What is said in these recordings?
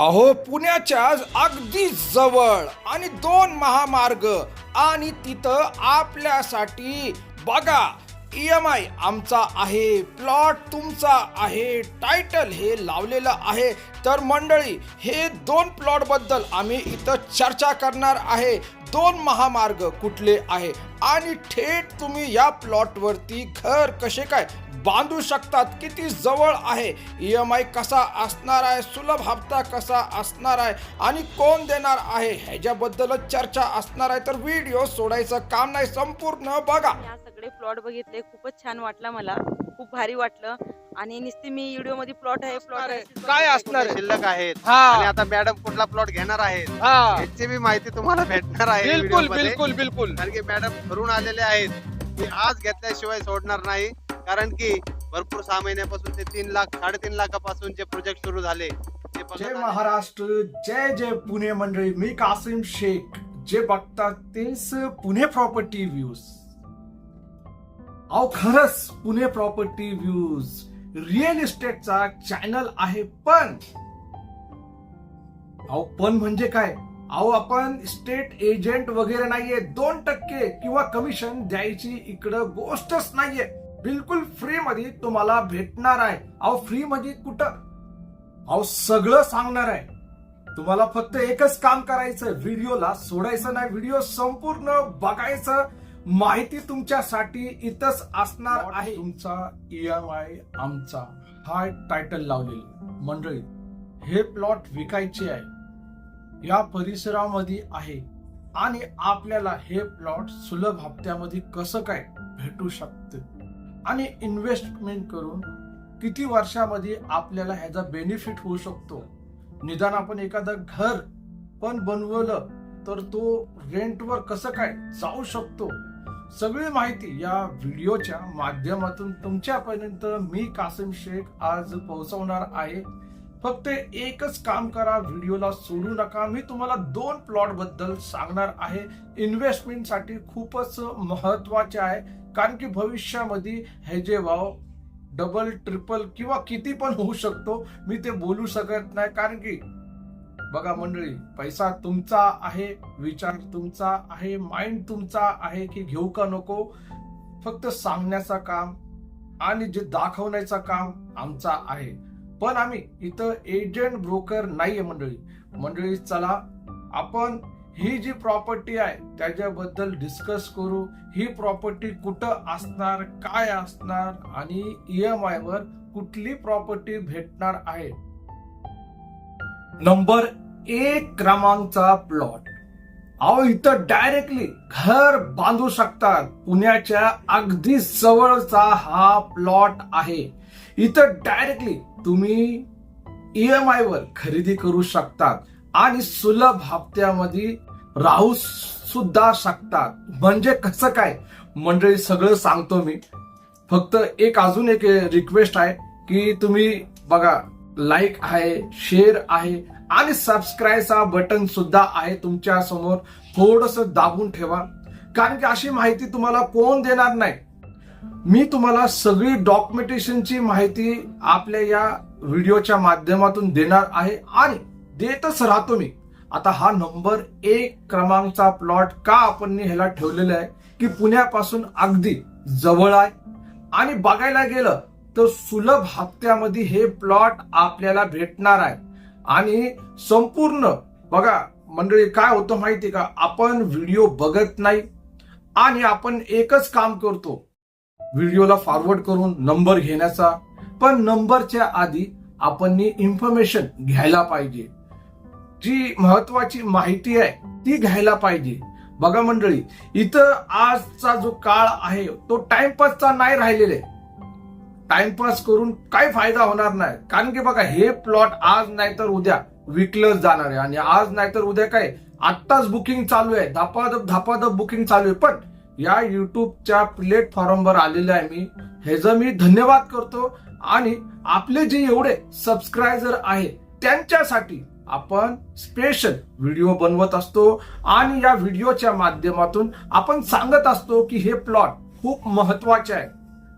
अहो पुण्याच्या अगदी जवळ आणि दोन महामार्ग आणि तिथं आपल्यासाठी बघा ई एम आय आमचा आहे प्लॉट तुमचा आहे टायटल हे लावलेलं आहे. तर मंडळी हे दोन प्लॉटबद्दल आम्ही इथं चर्चा करणार आहे. दोन महामार्ग कुठले आहे? आणि थेट तुम्ही या प्लॉटवरती घर कसे काय बांधू शकतात किती जवळ आहे ई एम आय कसा असणार आहे सुलभ हप्ता कसा असणार आहे आणि कोण देणार आहे ह्याच्याबद्दल चर्चा असणार आहे. तर व्हिडिओ सोडायचं काम नाही संपूर्ण बघा. सगळे प्लॉट बघितले खूपच छान वाटला मला खूप भारी वाटलं. आणि नुसती मी व्हिडिओमध्ये प्लॉट आहे प्लॉट आहे. काय असणार आहे? शिल्लक आहेत. हा. आणि आता मॅडम कुठला प्लॉट घेणार आहेत? हा. याची बी माहिती तुम्हाला भेटणार आहे बिलकुल. बिलकुल बिलकुल. कारण की मॅडम ठरून आलेले आहेत. की आज घेतल्याशिवाय सोडणार नाही. कारण की भरपूर सहा महिन्यापासून ते तीन लाख साडेतीन लाखापासून जे प्रोजेक्ट सुरू झाले ते बघत जय आले. महाराष्ट्र जय जय पुणे मंडळी. मी कासिम शेख. जे बघतात तेच पुणे प्रॉपर्टी व्ह्यूज अहो खरंच पुणे प्रॉपर्टी व्ह्यूज रिअल इस्टेटचा चॅनल आहे पण. अहो पण म्हणजे काय? अहो आपण स्टेट एजंट वगैरे नाहीये. दोन टक्के किंवा कमिशन द्यायची इकडं गोष्टच नाहीये. बिलकुल फ्री मध्ये तुम्हाला भेटणार आहे. अहो फ्री मध्ये म्हणजे कुठं? अहो सगळं सांगणार आहे. तुम्हाला फक्त एकच काम करायचं व्हिडिओला सोडायचं नाही. व्हिडिओ संपूर्ण बघायचं. माहिती तुमच्यासाठी इथंच असणार आहे. तुमचा ई आमचा. हा टायटल लावलेली मंडळी हे प्लॉट विकायचे आहे. या परिसरामध्ये आहे. आणि आपल्याला हे प्लॉट सुलभ हप्त्यामध्ये कसं काय भेटू शकते? आणि इन्व्हेस्टमेंट करून किती वर्षामध्ये आपल्याला ह्याचा बेनिफिट होऊ शकतो? निदान आपण एखादं घर पण बनवलं तर तो रेंटवर कसं काय जाऊ शकतो? सगळी माहिती या व्हिडिओच्या माध्यमातून तुमच्यापर्यंत मी कासिम शेख आज पोहोचवणार आहे. फक्त एकच काम करा व्हिडिओला सोडू नका. मी तुम्हाला दोन प्लॉटबद्दल सांगणार आहे. इन्व्हेस्टमेंटसाठी खूपच महत्त्वाचे आहे. कारण की भविष्यामध्ये हे जे भाव डबल ट्रिपल किंवा किती पण होऊ शकतो मी ते बोलू शकत नाही. कारण की बघा मंडळी पैसा तुमचा आहे विचार तुमचा आहे माइंड तुमचा आहे की घेऊ का नको फक्त सांगण्याचा काम आणि जे दाखवण्याचं काम आमचा आहे. पण आम्ही इथं एजंट ब्रोकर नाहीये मंडळी. मंडळी चला आपण ही जी प्रॉपर्टी आहे त्याच्याबद्दल डिस्कस करू. ही प्रॉपर्टी कुठं असणार काय असणार आणि ई एम आय वर कुठली प्रॉपर्टी भेटणार आहे? नंबर एक क्रमांकचा प्लॉट अहो इथं डायरेक्टली घर बांधू शकतात. पुण्याच्या अगदी जवळचा हा प्लॉट आहे. इथं डायरेक्टली तुम्ही ई एम आय वर खरेदी करू शकतात आणि सुलभ हप्त्यामध्ये राहू सुद्धा शकतात. म्हणजे कसं काय? मंडळी सगळं सांगतो मी. फक्त एक अजून एक रिक्वेस्ट आहे की तुम्ही बघा लाईक आहे शेअर आहे आणि सबस्क्राईबचा बटन सुद्धा आहे तुमच्यासमोर. थोडस दाबून ठेवा. कारण की अशी माहिती तुम्हाला कोण देणार नाही. मी तुम्हाला सगळी डॉक्युमेंटेशनची माहिती आपल्या या व्हिडिओच्या माध्यमातून देणार आहे आणि देतच राहतो मी. आता हा नंबर एक क्रमांकचा प्लॉट का आपण ह्याला ठेवलेला आहे की पुण्यापासून अगदी जवळ आहे. आणि बघायला गेलं तर सुलभ हप्त्यामध्ये हे प्लॉट आपल्याला भेटणार आहे. आणि संपूर्ण बघा मंडळी काय होतं माहिती का? आपण व्हिडिओ बघत नाही आणि आपण एकच काम करतो. व्हिडिओला फॉरवर्ड करून नंबर घेण्याचा. पण नंबरच्या आधी आपण इन्फॉर्मेशन घ्यायला पाहिजे. जी महत्वाची माहिती आहे ती घ्यायला पाहिजे. बघा मंडळी इथं आजचा जो काळ आहे तो टाइमपासचा नाही राहिलेला आहे. टाइमपास करून काय फायदा होणार नाही. कारण की बघा हे प्लॉट आज नाही तर उद्या विकलं जाणार आहे. आणि आज नाही तर उद्या काय? आत्ताच बुकिंग चालू आहे. धापाधप धापाधप बुकिंग चालू आहे. पण या युट्यूबच्या प्लॅटफॉर्मवर आलेलं आहे मी. ह्याचं मी धन्यवाद करतो. आणि आपले जे एवढे सबस्क्रायबर आहे त्यांच्यासाठी आपण स्पेशल व्हिडिओ बनवत असतो. आणि या व्हिडिओच्या माध्यमातून आपण सांगत असतो की हे प्लॉट खूप महत्त्वाचे आहे.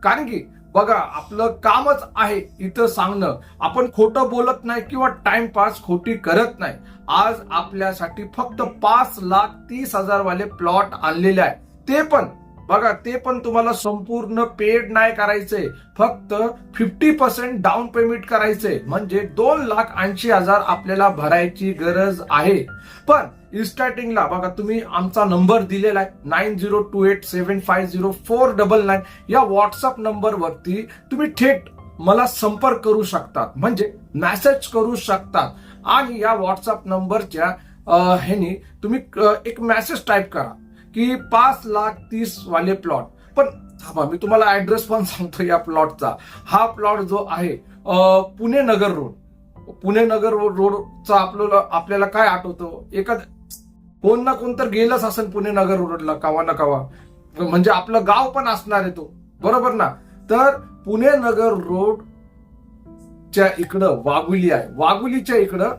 कारण की बघा आपलं कामच आहे इथं सांगणं. आपण खोटं बोलत नाही किंवा टाइमपास खोटी करत नाही. आज आपल्यासाठी फक्त पाच लाख तीस हजार वाले प्लॉट आणलेले आहे ते पण बघा ते पण तुम्हाला संपूर्ण पेड नाही करायचंय फक्त फिफ्टी पर्सेंट डाऊन पेमेंट करायचंय म्हणजे दोन लाख ऐंशी हजार आपल्याला भरायची गरज आहे. पण स्टार्टिंगला बघा तुम्ही आमचा नंबर दिलेला आहे. Nine zero two eight seven five zero four double nine या व्हॉट्सअप नंबरवरती तुम्ही थेट मला संपर्क करू शकतात. म्हणजे मेसेज करू शकतात. आणि या व्हॉट्सअप नंबरच्या ह्यानी तुम्ही एक मेसेज टाईप करा की पाच लाख तीस वाले प्लॉट पण थांबा मी तुम्हाला ऍड्रेस पण सांगतो या प्लॉटचा हा प्लॉट जो आहे पुणे नगर रोड पुणे नगर रोडचा आपल्याला आपल्याला काय आठवतं? एखाद कोण ना कोण तर गेलंच असेल पुणे नगर रोडला कावा ना कावा. म्हणजे आपलं गाव पण असणार आहे तो. बरोबर ना? तर पुणे नगर रोडच्या इकडं वाघुली आहे. वाघुलीच्या इकडं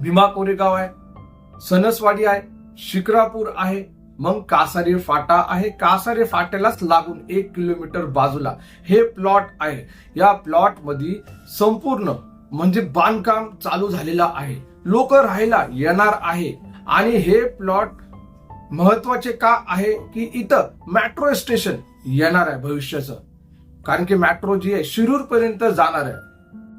भीमा कोरेगाव आहे सनसवाडी आहे शिक्रापूर आहे मग कासारी फाटा आहे. कासारी फाट्यालाच लागून एक किलोमीटर बाजूला हे प्लॉट आहे. या प्लॉटमध्ये संपूर्ण म्हणजे बांधकाम चालू झालेलं आहे. लोक राहायला येणार आहे. आणि हे प्लॉट महत्त्वाचे का आहे की इथं मेट्रो स्टेशन येणार आहे भविष्याचं? कारण की मेट्रो जी आहे शिरूर पर्यंत जाणार आहे.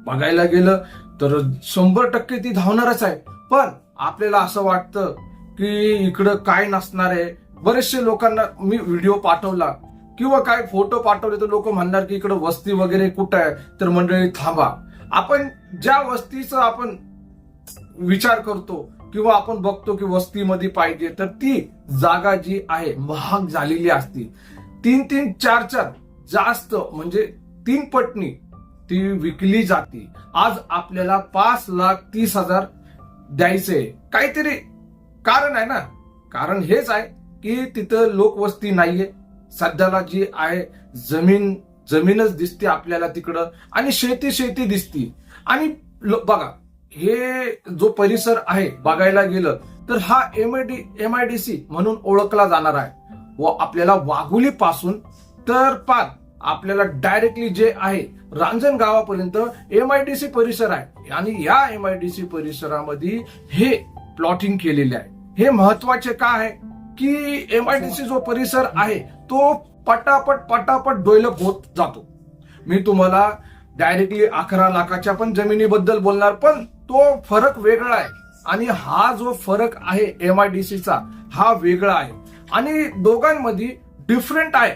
बघायला गेलं तर शंभर टक्के ती धावणारच आहे. पण आपल्याला असं वाटतं की इकडं काय नसणार आहे. बरेचसे लोकांना मी व्हिडिओ पाठवला किंवा काय फोटो पाठवले तर लोक म्हणणार की इकडं वस्ती वगैरे कुठं आहे तर मंडळी थांबा. आपण ज्या वस्तीचं आपण विचार करतो किंवा आपण बघतो की वस्तीमध्ये पाहिजे तर ती जागा जी आहे महाग झालेली असती. तीन तीन चार चार जास्त म्हणजे तीन पटनी ती विकली जाते. आज आपल्याला पाच लाख तीस हजार द्यायचे. काहीतरी कारण आहे ना? कारण हेच आहे की तिथं लोकवस्ती नाहीये. सध्याला जी आहे जमीन जमीनच दिसते आपल्याला तिकडं आणि शेती शेती दिसती. आणि बघा हे जो परिसर आहे बघायला गेलं तर हा एम एमआयडीसी एम म्हणून ओळखला जाणार आहे. व आपल्याला वाघुली पासून तर पार आपल्याला डायरेक्टली जे आहे रांजण गावापर्यंत एम आय डी सी परिसर आहे. आणि या एम परिसरामध्ये हे प्लॉटिंग केलेले आहे. हे महत्त्वाचे का आहे? की एम आय डी सी जो परिसर आहे तो पटापट पटापट डेव्हलप होत जातो. मी तुम्हाला डायरेक्टली अकरा लाखाच्या पण जमिनीबद्दल बोलणार पण तो फरक वेगळा आहे. आणि हा जो फरक आहे एम आय डी सीचा हा वेगळा आहे. आणि दोघांमध्ये डिफरंट आहे.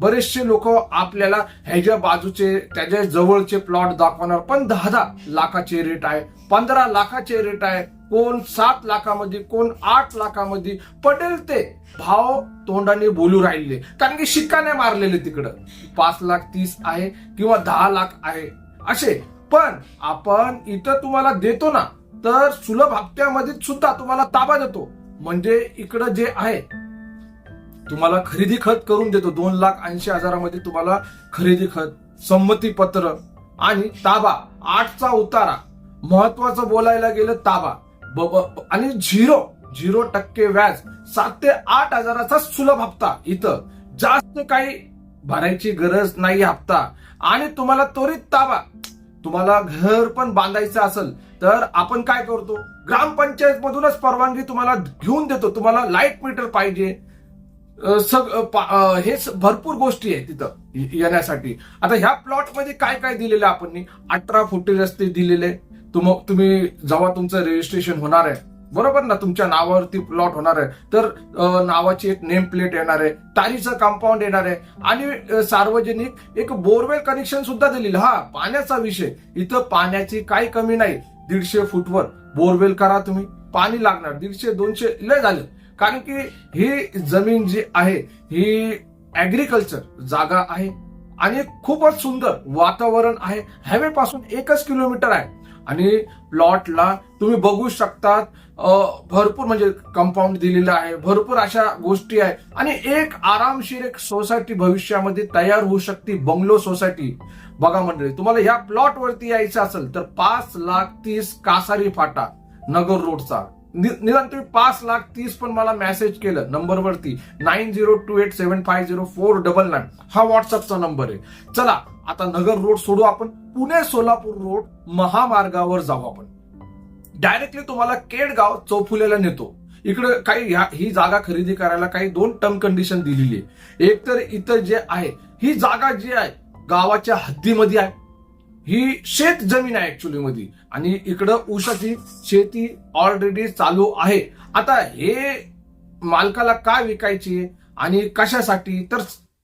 बरेचसे लोक आपल्याला ह्याच्या बाजूचे त्याच्या जवळचे प्लॉट दाखवणार. पण दहा दहा लाखाचे रेट आहे पंधरा लाखाचे रेट आहे कोण सात लाखामध्ये कोण आठ लाखामध्ये. पटेल ते भाव तोंडाने बोलू राहिले. कारण की शिक्काने मारलेले तिकडं. पाच लाख तीस आहे किंवा दहा लाख आहे. असे पण आपण इथं तुम्हाला देतो ना तर सुलभ हप्त्यामध्ये सुद्धा तुम्हाला ताबा देतो. म्हणजे इकडं जे आहे तुम्हाला खरेदी खत करून देतो. दोन लाख ऐंशी हजारामध्ये तुम्हाला खरेदी खत संमती पत्र आणि ताबा आठचा उतारा. महत्वाचं बोलायला गेलं ताबा. आणि झिरो झिरो टक्के व्याज सात ते आठ हजाराचा सुलभ हप्ता इथं. जास्त काही भरायची गरज नाही हप्ता. आणि तुम्हाला त्वरित ताबा. तुम्हाला घर पण बांधायचं असेल तर आपण काय करतो? ग्रामपंचायत मधूनच परवानगी तुम्हाला घेऊन देतो. तुम्हाला लाइट मीटर पाहिजे. सग पा- हे भरपूर गोष्टी आहेत तिथं येण्यासाठी. आता ह्या प्लॉटमध्ये काय काय दिलेलं आहे आपण अठरा फुटी रस्ते दिलेले. तुम तुम्ही जेव्हा तुमचं रजिस्ट्रेशन होणार आहे बरोबर ना तुमच्या नावावरती प्लॉट होणार आहे. तर नावाची एक नेम प्लेट येणार आहे. तारीचं कंपाऊंड येणार आहे. आणि सार्वजनिक एक बोरवेल कनेक्शन सुद्धा दिलेलं. हा पाण्याचा विषय. इथं पाण्याची काही कमी नाही. दीडशे फूटवर बोरवेल करा तुम्ही. पाणी लागणार. दीडशे दोनशे लय झालं. कारण की ही जमीन जी आहे ही ऍग्रिकल्चर जागा आहे. आणि खूपच सुंदर वातावरण आहे. हायवे पासून एकच किलोमीटर आहे. आणि प्लॉटला तुम्ही बघू शकतात भरपूर म्हणजे कंपाऊंड दिलेलं आहे. भरपूर अशा गोष्टी आहे. आणि एक आरामशीर एक सोसायटी भविष्यामध्ये तयार होऊ शकते बंगलो सोसायटी बघा मंडळी तुम्हाला ह्या प्लॉट वरती यायचं असेल तर पाच लाख तीस कासारी फाटा नगर रोडचा. निदान तुम्ही पाच लाख तीस पण मला मेसेज केलं नंबरवरती nine zero two eight seven five zero four double nine हा व्हॉट्सअपचा नंबर आहे. चला आता नगर रोड सोडू आपण. पुणे सोलापूर रोड महामार्गावर जाऊ आपण. डायरेक्टली तुम्हाला केडगाव चौफुलेला नेतो. इकडे काही ह्या- ही जागा खरेदी करायला काही दोन टर्म कंडिशन दिलेली आहे. एक तर इथं जे आहे ही जागा जी आहे गावाच्या हद्दीमध्ये आहे. ही शेत जमीन आहे ऍक्च्युली मध्ये आणि इकडं ऊसाची शेती ऑलरेडी चालू आहे. आता हे मालकाला काय विकायची आणि कशासाठी? तर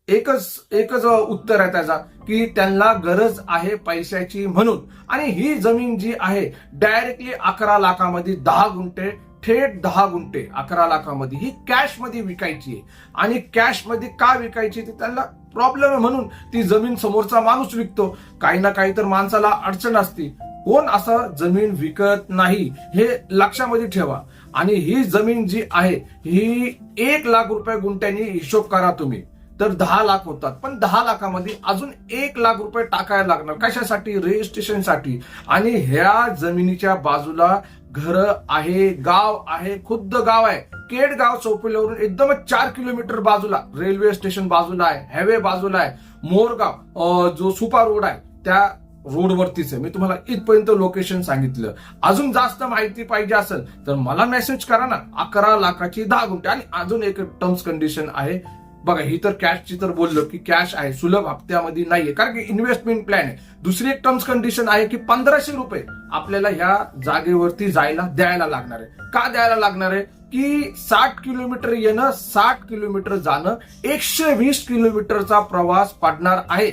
एकच एकच उत्तर आहे त्याचा की त्यांना गरज आहे पैशाची म्हणून. आणि ही जमीन जी आहे डायरेक्टली अकरा लाखामध्ये दहा गुंठे थेट दहा गुंठे अकरा लाखामध्ये. ही कॅशमध्ये विकायची आहे. आणि कॅशमध्ये का विकायची ते त्यांना प्रॉब्लेम आहे म्हणून ती जमीन समोरचा माणूस विकतो. काही ना काही तर माणसाला अडचण असते. कोण असं जमीन विकत नाही हे लक्षामध्ये ठेवा. आणि ही जमीन जी आहे ही एक लाख रुपये गुंठ्यांनी हिशोब करा तुम्ही. तर दहा लाख होतात. पण दहा लाखामध्ये अजून एक लाख रुपये टाकायला लागणार. कशासाठी? रजिस्ट्रेशनसाठी आणि ह्या जमिनीच्या बाजूला घर आहे गाव आहे खुद्द गाव आहे. केडगाव चौपल्यावरून एकदमच चार किलोमीटर बाजूला रेल्वे स्टेशन बाजूला आहे हायवे बाजूला आहे मोरगाव जो सुपा रोड आहे त्या रोडवरतीच आहे. मी तुम्हाला इथपर्यंत लोकेशन सांगितलं. अजून जास्त माहिती पाहिजे असेल तर मला मेसेज करा ना. अकरा लाखाची दहा गुंठे. आणि अजून एक टर्म्स कंडिशन आहे. बघा ही तर कॅशची तर बोललो की कॅश आहे सुलभ हप्त्यामध्ये नाहीये. कारण की इन्व्हेस्टमेंट प्लॅन आहे. दुसरी एक टर्म्स कंडिशन आहे की पंधराशे रुपये आपल्याला ह्या जागेवरती जायला द्यायला लागणार आहे. का द्यायला लागणार आहे? की साठ किलोमीटर येणं साठ किलोमीटर जाणं एकशे वीस किलोमीटरचा प्रवास पडणार आहे.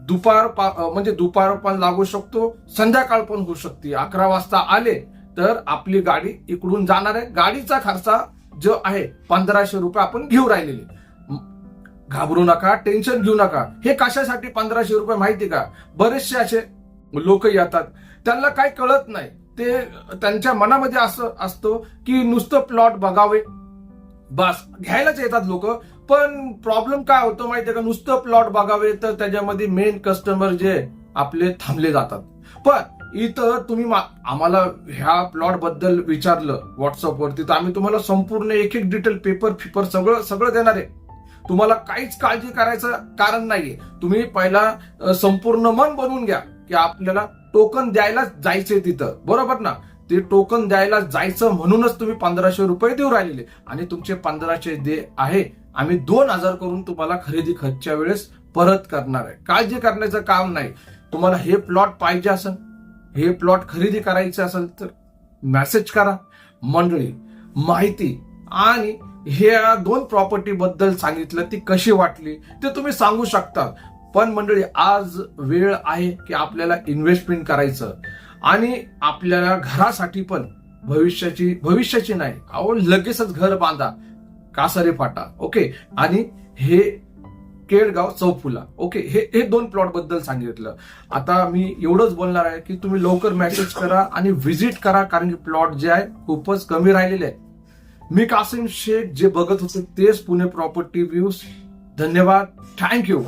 दुपार पा- म्हणजे दुपार पण लागू शकतो संध्याकाळ पण होऊ शकते. अकरा वाजता आले तर आपली गाडी इकडून जाणार आहे. गाडीचा खर्चा जो आहे पंधराशे रुपये आपण घेऊ राहिलेले. घाबरू नका टेन्शन घेऊ नका. हे कशासाठी पंधराशे रुपये माहिती का? बरेचसे असे लोक येतात. त्यांना काही कळत नाही. ते त्यांच्या मनामध्ये असं असतं की नुसतं प्लॉट बघावे. बस घ्यायलाच येतात लोक. पण प्रॉब्लेम काय होतो माहितीये का? नुसतं प्लॉट बघावे तर त्याच्यामध्ये मेन कस्टमर जे आपले थांबले जातात. पण इथं तुम्ही मा- आम्हाला ह्या प्लॉटबद्दल विचारलं व्हॉट्सअपवरती तर आम्ही तुम्हाला संपूर्ण एक एक डिटेल पेपर फिपर सगळं सगळं देणार आहे. तुम्हाला काहीच काळजी करायचं कारण नाहीये. तुम्ही पहिला संपूर्ण मन बनवून घ्या की आपल्याला टोकन द्यायला जायचंय तिथं. बरोबर ना? ते टोकन द्यायला जायचं म्हणूनच तुम्ही पंधराशे रुपये देऊ राहिलेले. आणि तुमचे पंधराशे दे आहे आम्ही दोन हजार करून तुम्हाला खरेदी खर्चच्या वेळेस परत करणार आहे. काळजी करण्याचं काम नाही. तुम्हाला हे प्लॉट पाहिजे असेल हे प्लॉट खरेदी करायचे असेल तर मेसेज करा. मंडळी माहिती आणि ह्या दोन प्रॉपर्टी बद्दल सांगितलं ती कशी वाटली ते तुम्ही सांगू शकता पण मंडळी आज वेळ आहे की आपल्याला इन्व्हेस्टमेंट करायचं. आणि आपल्याला घरासाठी पण भविष्याची भविष्याची नाही अहो लगेचच घर बांधा कासारे फाटा ओके? आणि हे केळगाव चौफुला ओके? हे हे दोन प्लॉटबद्दल सांगितलं. आता मी एवढंच बोलणार आहे की तुम्ही लवकर मेसेज करा आणि व्हिजिट करा कारण की प्लॉट जे आहे खूपच कमी राहिलेले आहेत. मी कासिम शेख जे बघत होते तेच पुणे प्रॉपर्टी व्ह्यूज. धन्यवाद. Thank you